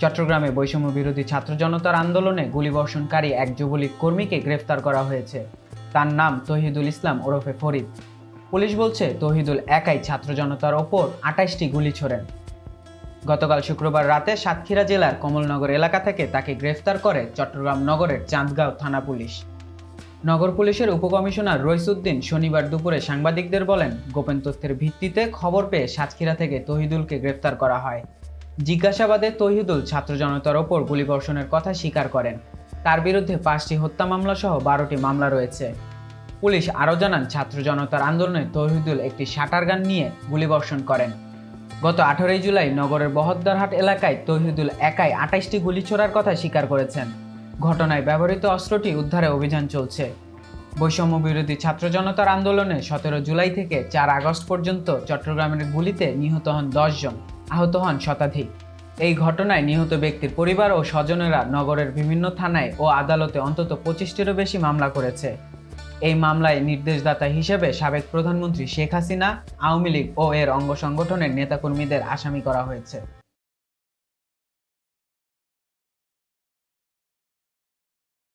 চট্টগ্রামে বৈষম্য বিরোধী ছাত্র জনতার আন্দোলনে গুলিবর্ষণকারী এক যুবলীগ কর্মীকে গ্রেফতার করা হয়েছে। তার নাম তহিদুল ইসলাম ওরফে ফরিদ। পুলিশ বলছে, তহিদুল একাই ছাত্র জনতার ওপর আঠাশটি গুলি ছোড়েন। গতকাল শুক্রবার রাতে সাতক্ষীরা জেলার কমলনগর এলাকা থেকে তাকে গ্রেফতার করে চট্টগ্রাম নগরের চাঁদগাঁও থানা পুলিশ। নগর পুলিশের উপকমিশনার রইসুদ্দিন শনিবার দুপুরে সাংবাদিকদের বলেন, গোপন তথ্যের ভিত্তিতে খবর পেয়ে সাতক্ষীরা থেকে তহিদুলকে গ্রেফতার করা হয়। জিজ্ঞাসাবাদে তহিদুল ছাত্র জনতার ওপর গুলিবর্ষণের কথা স্বীকার করেন। তার বিরুদ্ধে পাঁচটি হত্যা মামলা সহ বারোটি মামলা রয়েছে। পুলিশ আরও জানান, ছাত্র জনতার আন্দোলনে তহিদুল একটি শাটার গান নিয়ে গুলিবর্ষণ করেন। গত আঠারোই জুলাই নগরের বহদ্দারহাট এলাকায় তহিদুল একাই আঠাশটি গুলি ছোড়ার কথা স্বীকার করেছেন। ঘটনায় ব্যবহৃত অস্ত্রটি উদ্ধারে অভিযান চলছে। বৈষম্য বিরোধী ছাত্র জনতার আন্দোলনে সতেরো জুলাই থেকে চার আগস্ট পর্যন্ত চট্টগ্রামের গুলিতে নিহত হন জন। আহত হন শতাধিক। এই ঘটনায় নিহত ব্যক্তির পরিবার ও স্বজনেরা নগরের বিভিন্ন থানায় ও আদালতে অন্তত পঁচিশটিরও বেশি মামলা করেছে। এই মামলায় নির্দেশদাতা হিসেবে সাবেক প্রধানমন্ত্রী শেখ হাসিনা, আওয়ামী লীগ ও এর অঙ্গ সংগঠনের নেতাকর্মীদের আসামি করা হয়েছে।